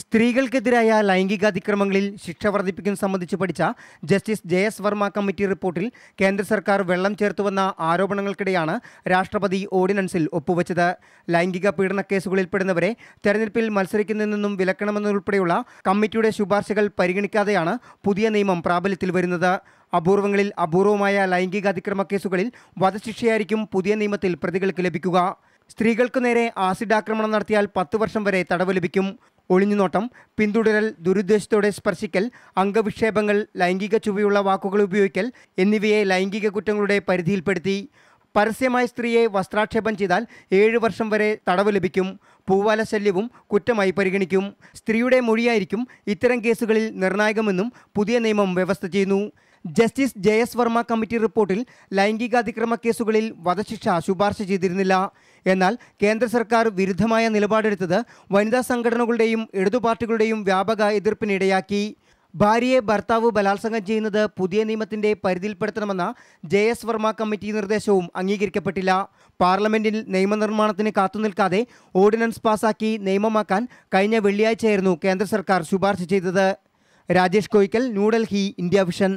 സ്ത്രീകൾക്കെതിരായ ലൈംഗികാതിക്രമങ്ങളിൽ ശിക്ഷ വർദ്ധിപ്പിക്കുന്ന സംബന്ധിച്ച് പഠിച്ച justice J S Varma committee റിപ്പോർട്ടിൽ കേന്ദ്ര സർക്കാർ വെള്ളം ചേർത്തുവന്ന ആരോപണങ്ങൾക്കിടെയാണ് രാഷ്ട്രപതി ഓർഡിനൻസിൽ ഒപ്പുവച്ചത്. ലൈംഗിക പീഡന കേസുകളിൽപ്പെടുന്നവരെ തെരഞ്ഞെടുപ്പിൽ മത്സരിക്കുന്നതിൽ നിന്നും വിലക്കണമെന്നുൾപ്പെടെയുള്ള കമ്മിറ്റിയുടെ ശുപാർശകൾ പരിഗണിക്കാതെയാണ് പുതിയ നിയമം പ്രാബല്യത്തിൽ വരുന്നത്. അപൂർവങ്ങളിൽ അപൂർവമായ ലൈംഗികാതിക്രമ കേസുകളിൽ വധശിക്ഷയായിരിക്കും പുതിയ നിയമത്തിൽ പ്രതികൾക്ക് ലഭിക്കുക. സ്ത്രീകൾക്കു നേരെ ആസിഡ് ആക്രമണം നടത്തിയാൽ പത്ത് വർഷം വരെ തടവ് ലഭിക്കും. ഒളിഞ്ഞുനോട്ടം പിന്തുടരൽ ദുരുദ്ദേശത്തോടെ സ്പർശിക്കൽ അംഗവിക്ഷേപങ്ങൾ ലൈംഗിക ചുവയുള്ള വാക്കുകൾ ഉപയോഗിക്കൽ എന്നിവയെ ലൈംഗിക കുറ്റങ്ങളുടെ പരിധിയിൽപ്പെടുത്തി. പരസ്യമായ സ്ത്രീയെ വസ്ത്രാക്ഷേപം ചെയ്താൽ ഏഴ് വർഷം വരെ തടവ് ലഭിക്കും പൂവാല ശല്യവും കുറ്റമായി പരിഗണിക്കും. സ്ത്രീയുടെ മൊഴിയായിരിക്കും ഇത്തരം കേസുകളിൽ നിർണായകമെന്നും പുതിയ നിയമം വ്യവസ്ഥ ചെയ്യുന്നു. Justice J S Varma committee റിപ്പോർട്ടിൽ ലൈംഗികാതിക്രമ കേസുകളിൽ വധശിക്ഷ ശുപാർശ ചെയ്തിരുന്നില്ല. എന്നാൽ കേന്ദ്ര സർക്കാർ വിരുദ്ധമായ നിലപാടെടുത്തത് വനിതാ സംഘടനകളുടെയും ഇടതുപാർട്ടികളുടെയും വ്യാപക എതിർപ്പിനിടയാക്കി. ഭാര്യയെ ഭർത്താവ് ബലാത്സംഗം ചെയ്യുന്നത് പുതിയ നിയമത്തിന്റെ പരിധിയിൽപ്പെടുത്തണമെന്ന ജെ എസ് വർമ്മ കമ്മിറ്റി നിർദ്ദേശവും അംഗീകരിക്കപ്പെട്ടില്ല. പാർലമെന്റിൽ നിയമനിർമ്മാണത്തിന് കാത്തുനിൽക്കാതെ ഓർഡിനൻസ് പാസാക്കി നിയമമാക്കാൻ കഴിഞ്ഞ വെള്ളിയാഴ്ചയായിരുന്നു കേന്ദ്ര സർക്കാർ ശുപാർശ ചെയ്തത്. Rajesh Koyikkal New Delhi India vision.